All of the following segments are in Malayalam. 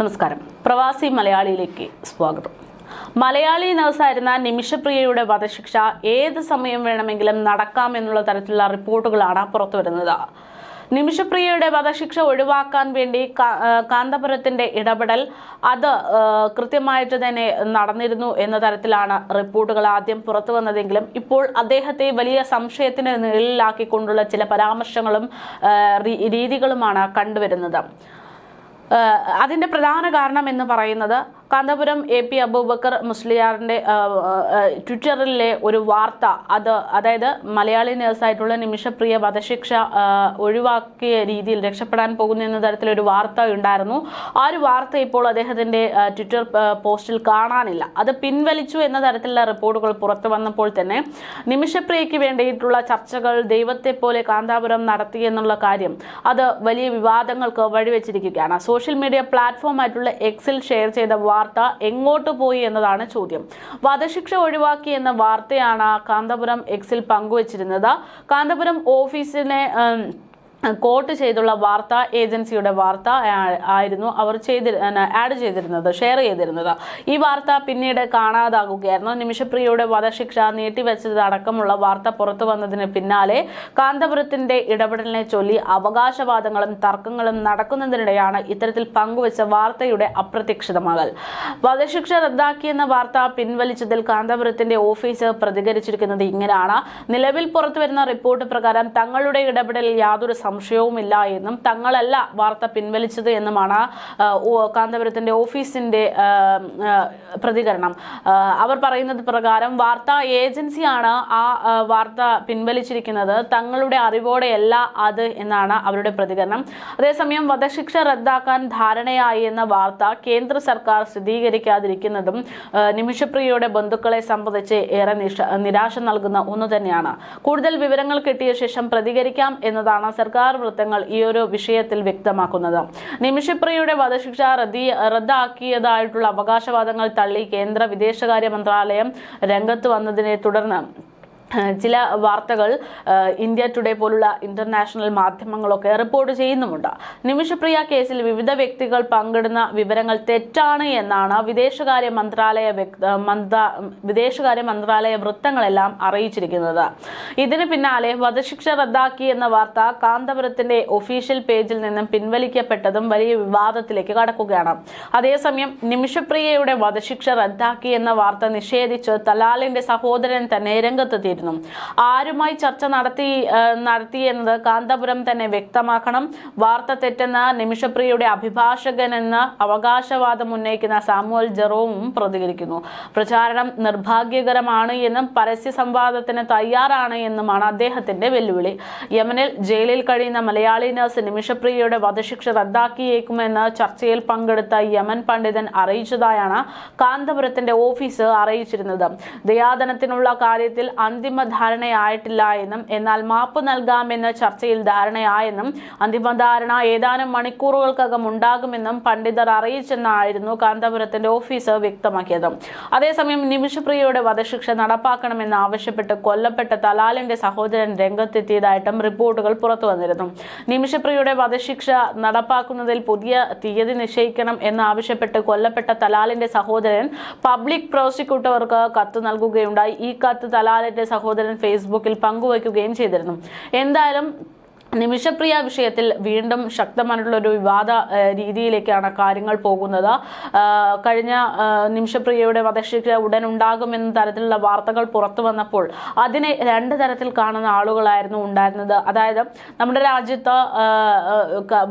നമസ്കാരം. പ്രവാസി മലയാളിയിലേക്ക് സ്വാഗതം. മലയാളി നഴ്സായിരുന്ന നിമിഷപ്രിയയുടെ വധശിക്ഷ ഏത് സമയം വേണമെങ്കിലും നടക്കാമെന്നുള്ള തരത്തിലുള്ള റിപ്പോർട്ടുകളാണ് പുറത്തുവരുന്നത് നിമിഷപ്രിയയുടെ വധശിക്ഷ ഒഴിവാക്കാൻ വേണ്ടി കാന്തപുരത്തിന്റെ ഇടപെടൽ അത് കൃത്യമായിട്ട് തന്നെ നടന്നിരുന്നു എന്ന തരത്തിലാണ് റിപ്പോർട്ടുകൾ ആദ്യം പുറത്തു വന്നതെങ്കിലും ഇപ്പോൾ അദ്ദേഹത്തെ വലിയ സംശയത്തിന് നിഴലിലാക്കിക്കൊണ്ടുള്ള ചില പരാമർശങ്ങളും രീതികളുമാണ് കണ്ടുവരുന്നത്. ഏഹ് അതിന്റെ പ്രധാന കാരണം എന്ന് പറയുന്നത് കാന്തപുരം എ പി അബൂബക്കർ മുസ്ലിയാറിന്റെ ട്വിറ്ററിലെ ഒരു വാർത്ത. അത് അതായത് മലയാളി നേഴ്സായിട്ടുള്ള നിമിഷപ്രിയ വധശിക്ഷ ഒഴിവാക്കിയ രീതിയിൽ രക്ഷപ്പെടാൻ പോകുന്നു എന്ന തരത്തിലൊരു വാർത്ത ഉണ്ടായിരുന്നു. ആ ഒരു വാർത്ത ഇപ്പോൾ അദ്ദേഹത്തിന്റെ ട്വിറ്റർ പോസ്റ്റിൽ കാണാനില്ല. അത് പിൻവലിച്ചു എന്ന തരത്തിലുള്ള റിപ്പോർട്ടുകൾ പുറത്തു വന്നപ്പോൾ തന്നെ നിമിഷപ്രിയയ്ക്ക് വേണ്ടിയിട്ടുള്ള ചർച്ചകൾ ദൈവത്തെ പോലെ കാന്താപുരം നടത്തി എന്നുള്ള കാര്യം അത് വലിയ വിവാദങ്ങൾക്ക് വഴിവെച്ചിരിക്കുകയാണ്. സോഷ്യൽ മീഡിയ പ്ലാറ്റ്ഫോമായിട്ടുള്ള എക്സിൽ ഷെയർ ചെയ്ത വാർത്ത എങ്ങോട്ട് പോയി എന്നതാണ് ചോദ്യം. വധശിക്ഷ ഒഴിവാക്കി എന്ന വാർത്തയാണ് കാന്തപുരം എക്സിൽ പങ്കുവച്ചിരുന്നത്. കാന്തപുരം ഓഫീസിനെ കോട്ട് ചെയ്തുള്ള വാർത്ത ഏജൻസിയുടെ വാർത്ത ആയിരുന്നു അവർ ചെയ്തി ആഡ് ചെയ്തിരുന്നത് ഷെയർ ചെയ്തിരുന്നത്. ഈ വാർത്ത പിന്നീട് കാണാതാകുകയായിരുന്നു. നിമിഷപ്രിയയുടെ വധശിക്ഷ നീട്ടിവെച്ചതടക്കമുള്ള വാർത്ത പുറത്തു വന്നതിന് പിന്നാലെ കാന്തപുരത്തിന്റെ ഇടപെടലിനെ ചൊല്ലി അവകാശവാദങ്ങളും തർക്കങ്ങളും നടക്കുന്നതിനിടെയാണ് ഇത്തരത്തിൽ പങ്കുവച്ച വാർത്തയുടെ അപ്രത്യക്ഷിതമാകൽ. വധശിക്ഷ റദ്ദാക്കിയെന്ന വാർത്ത പിൻവലിച്ചതിൽ കാന്തപുരത്തിന്റെ ഓഫീസ് പ്രതികരിച്ചിരിക്കുന്നത് ഇങ്ങനെയാണ്. നിലവിൽ പുറത്തുവരുന്ന റിപ്പോർട്ട് പ്രകാരം തങ്ങളുടെ ഇടപെടലിൽ യാതൊരു സംശയവുമില്ല എന്നും തങ്ങളല്ല വാർത്ത പിൻവലിച്ചത് എന്നുമാണ് കാന്തപുരത്തിന്റെ ഓഫീസിന്റെ പ്രതികരണം. അവർ പറയുന്നത് പ്രകാരം വാർത്താ ഏജൻസിയാണ് ആ വാർത്ത പിൻവലിച്ചിരിക്കുന്നത്. തങ്ങളുടെ അറിവോടെയല്ല അത് എന്നാണ് അവരുടെ പ്രതികരണം. അതേസമയം വധശിക്ഷ റദ്ദാക്കാൻ ധാരണയായി എന്ന വാർത്ത കേന്ദ്ര സർക്കാർ സ്ഥിരീകരിക്കാതിരിക്കുന്നതും നിമിഷപ്രിയയുടെ ബന്ധുക്കളെ സംബന്ധിച്ച് ഏറെ നിരാശ നൽകുന്ന ഒന്ന് തന്നെയാണ്. കൂടുതൽ വിവരങ്ങൾ കിട്ടിയ ശേഷം പ്രതികരിക്കാം എന്നതാണ് സർക്കാർ വൃത്തങ്ങൾ ഈ ഒരു വിഷയത്തിൽ വ്യക്തമാക്കുന്നത്. നിമിഷപ്രിയയുടെ വധശിക്ഷ റദ്ദി റദ്ദാക്കിയതായിട്ടുള്ള അവകാശവാദങ്ങൾ തള്ളി കേന്ദ്ര വിദേശകാര്യ മന്ത്രാലയം രംഗത്ത് വന്നതിനെ തുടർന്ന് ചില വാർത്തകൾ ഇന്ത്യ ടുഡേ പോലുള്ള ഇന്റർനാഷണൽ മാധ്യമങ്ങളൊക്കെ റിപ്പോർട്ട് ചെയ്യുന്നുമുണ്ട്. നിമിഷപ്രിയ കേസിൽ വിവിധ വ്യക്തികൾ പങ്കിടുന്ന വിവരങ്ങൾ തെറ്റാണ് എന്നാണ് വിദേശകാര്യ മന്ത്രാലയ വിദേശകാര്യ മന്ത്രാലയ വൃത്തങ്ങളെല്ലാം അറിയിച്ചിരിക്കുന്നത്. ഇതിന് പിന്നാലെ വധശിക്ഷ റദ്ദാക്കി എന്ന വാർത്ത കാന്തപുരത്തിന്റെ ഒഫീഷ്യൽ പേജിൽ നിന്നും പിൻവലിക്കപ്പെട്ടതും വലിയ വിവാദത്തിലേക്ക് കടക്കുകയാണ്. അതേസമയം നിമിഷപ്രിയയുടെ വധശിക്ഷ റദ്ദാക്കി എന്ന വാർത്ത നിഷേധിച്ച് തലാലിന്റെ സഹോദരൻ തന്നെ രംഗത്തെത്തിയിരുന്നു ആരുമായി ചർച്ച നടത്തി നടത്തി എന്നത് കാന്തപുരം തന്നെ വ്യക്തമാക്കണം. വാർത്ത തെറ്റെന്ന നിമിഷപ്രിയയുടെ അഭിഭാഷകൻ എന്ന അവകാശവാദം ഉന്നയിക്കുന്ന സാമുവൽ ജെറോവും പ്രതികരിക്കുന്നു. പ്രചാരണം നിർഭാഗ്യകരമാണ് എന്നും പരസ്യ സംവാദത്തിന് തയ്യാറാണ് എന്നുമാണ് അദ്ദേഹത്തിന്റെ വെല്ലുവിളി. യമനിൽ ജയിലിൽ കഴിയുന്ന മലയാളി നഴ്സ് നിമിഷപ്രിയയുടെ വധശിക്ഷ റദ്ദാക്കിയേക്കുമെന്ന് ചർച്ചയിൽ പങ്കെടുത്ത യമൻ പണ്ഡിതൻ അറിയിച്ചതായാണ് കാന്തപുരത്തിന്റെ ഓഫീസ് അറിയിച്ചിരുന്നത്. ദയാദനത്തിനുള്ള കാര്യത്തിൽ അന്തിമ ധാരണയായിട്ടില്ല എന്നും എന്നാൽ മാപ്പ് നൽകാമെന്ന ചർച്ചയിൽ ധാരണയായെന്നും അന്തിമ ധാരണ ഏതാനും മണിക്കൂറുകൾക്കകം ഉണ്ടാകുമെന്നും പണ്ഡിതർ അറിയിച്ചെന്നായിരുന്നു കാന്തപുരത്തിന്റെ ഓഫീസർ വ്യക്തമാക്കിയത്. അതേസമയം നിമിഷപ്രിയയുടെ വധശിക്ഷ നടപ്പാക്കണമെന്ന് ആവശ്യപ്പെട്ട് കൊല്ലപ്പെട്ട തലാലിന്റെ സഹോദരൻ രംഗത്തെത്തിയതായിട്ടും റിപ്പോർട്ടുകൾ പുറത്തു വന്നിരുന്നു. നിമിഷപ്രിയയുടെ വധശിക്ഷ നടപ്പാക്കുന്നതിൽ പുതിയ തീയതി നിശ്ചയിക്കണം എന്നാവശ്യപ്പെട്ട് കൊല്ലപ്പെട്ട തലാലിന്റെ സഹോദരൻ പബ്ലിക് പ്രോസിക്യൂട്ടർക്ക് കത്ത് നൽകുകയുണ്ടായി. ഈ കത്ത് തലാലിന്റെ സഹോദരൻ ഫേസ്ബുക്കിൽ പങ്കുവയ്ക്കുകയും ചെയ്തിരുന്നു. എന്തായാലും നിമിഷപ്രിയ വിഷയത്തിൽ വീണ്ടും ശക്തമായിട്ടുള്ള ഒരു വിവാദ രീതിയിലേക്കാണ് കാര്യങ്ങൾ പോകുന്നത്. കഴിഞ്ഞ നിമിഷപ്രിയയുടെ വധശിക്ഷ ഉടൻ ഉണ്ടാകുമെന്ന തരത്തിലുള്ള വാർത്തകൾ പുറത്തു വന്നപ്പോൾ അതിനെ രണ്ട് തരത്തിൽ കാണുന്ന ആളുകളായിരുന്നു ഉണ്ടായിരുന്നത്. അതായത് നമ്മുടെ രാജ്യത്ത്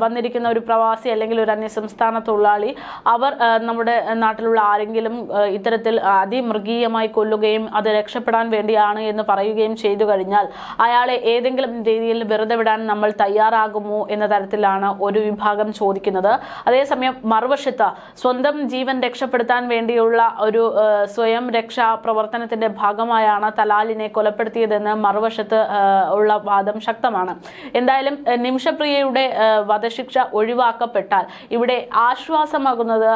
വന്നിരിക്കുന്ന ഒരു പ്രവാസി അല്ലെങ്കിൽ ഒരു അന്യസംസ്ഥാന തൊഴിലാളി അവർ നമ്മുടെ നാട്ടിലുള്ള ആരെങ്കിലും ഇത്തരത്തിൽ അതിമൃഗീയമായി കൊല്ലുകയും അത് രക്ഷപ്പെടാൻ വേണ്ടിയാണ് എന്ന് പറയുകയും ചെയ്തു കഴിഞ്ഞാൽ അയാളെ ഏതെങ്കിലും രീതിയിൽ വെറുതെ വിടാൻ നമ്മൾ തയ്യാറാകുമോ എന്ന തരത്തിലാണ് ഒരു വിഭാഗം ചോദിക്കുന്നത്. അതേസമയം മറുവശത്ത് സ്വന്തം ജീവൻ രക്ഷപ്പെടുത്താൻ വേണ്ടിയുള്ള ഒരു സ്വയം രക്ഷാ പ്രവർത്തനത്തിന്റെ ഭാഗമായാണ് തലാലിനെ കൊലപ്പെടുത്തിയതെന്ന് മറുവശത്ത് ഉള്ള വാദം ശക്തമാണ്. എന്തായാലും നിമിഷപ്രിയയുടെ വധശിക്ഷ ഒഴിവാക്കപ്പെട്ടാൽ ഇവിടെ ആശ്വാസമാകുന്നത്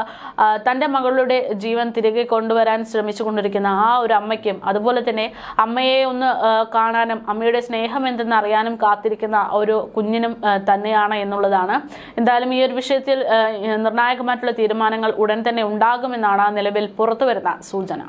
തന്റെ മകളുടെ ജീവൻ തിരികെ കൊണ്ടുവരാൻ ശ്രമിച്ചുകൊണ്ടിരിക്കുന്ന ആ ഒരു അമ്മയ്ക്കും അതുപോലെ തന്നെ അമ്മയെ ഒന്ന് കാണാനും അമ്മയുടെ സ്നേഹം എന്തെന്ന് അറിയാനും കാത്തിരിക്കുന്ന ഒരു കുഞ്ഞിനും തന്നെയാണ് എന്നുള്ളതാണ്. എന്തായാലും ഈ ഒരു വിഷയത്തിൽ നിർണായകമായിട്ടുള്ള തീരുമാനങ്ങൾ ഉടൻ തന്നെ ഉണ്ടാകുമെന്നാണ് നിലവിൽ പുറത്തുവരുന്ന സൂചന.